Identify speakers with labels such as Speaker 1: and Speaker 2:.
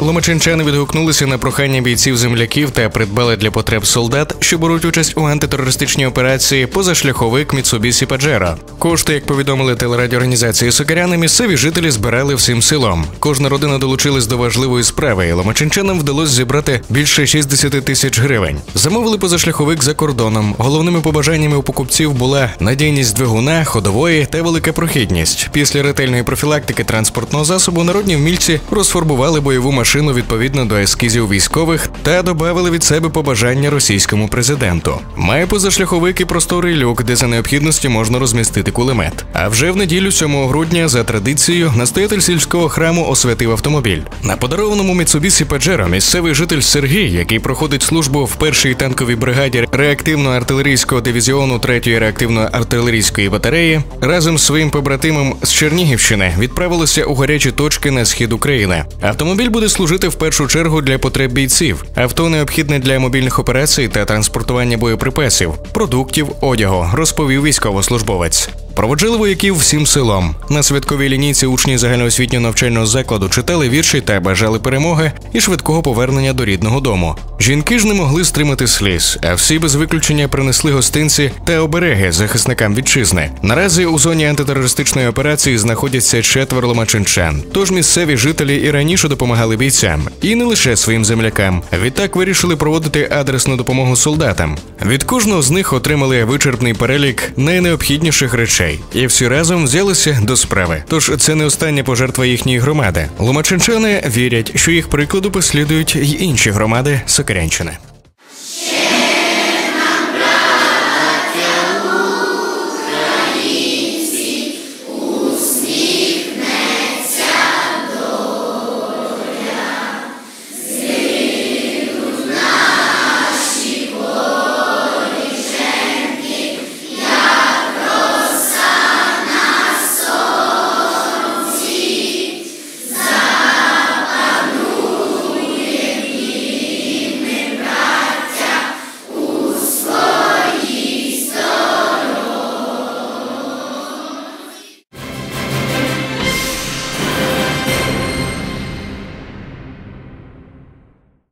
Speaker 1: Ломачинчани відгукнулися на прохання бійців земляків та придбали для потреб солдат, що беруть участь у антитерористичній операції позашляховик Mitsubishi Pajero. Кошти, як повідомили телерадіоорганізації Сокаряни, місцеві жителі збирали всім селом. Кожна родина долучилась до важливої справи. і Ломачинчанам вдалося зібрати більше 60 тисяч гривень. Замовили позашляховик за кордоном. Головними побажаннями у покупців була надійність двигуна, ходової та велика прохідність. Після ретельної профілактики транспортного засобу народні вмільці розфарбували бойову машину відповідно до ескізів військових та додали від себе побажання російському президенту. Має позашляховик і просторий люк, де за необхідності можна розмістити кулемет. А вже в неділю 7 грудня, за традицією, настоятель сільського храму освятив автомобіль. На подарованому Mitsubishi Pajero місцевий житель Сергій, який проходить службу в першій танковій бригаді реактивно-артилерійського дивізіону 3-ї реактивно-артилерійської батареї, разом з своїм побратимом з Чернігівщини відправилися у гарячі точки на схід України. Автомобіль буде служити в першу чергу для потреб бійців. Авто необхідне для мобільних операцій та транспортування боєприпасів, продуктів, одягу, розповів військовослужбовець. Проводжали вояків всім селом. На святковій лінійці учні загальноосвітнього навчального закладу читали вірші та бажали перемоги і швидкого повернення до рідного дому. Жінки ж не могли стримати сліз, а всі без виключення принесли гостинці та обереги захисникам вітчизни. Наразі у зоні антитерористичної операції знаходяться четверо ломачинчан. Тож місцеві жителі і раніше допомагали бійцям, і не лише своїм землякам. Відтак вирішили проводити адресну допомогу солдатам. Від кожного з них отримали вичерпний перелік найнеобхідніших речей і всі разом взялися до справи. Тож це не остання пожертва їхньої громади. Ломачинчани вірять, що їх прикладу послідують й інші громади Сокирянщини.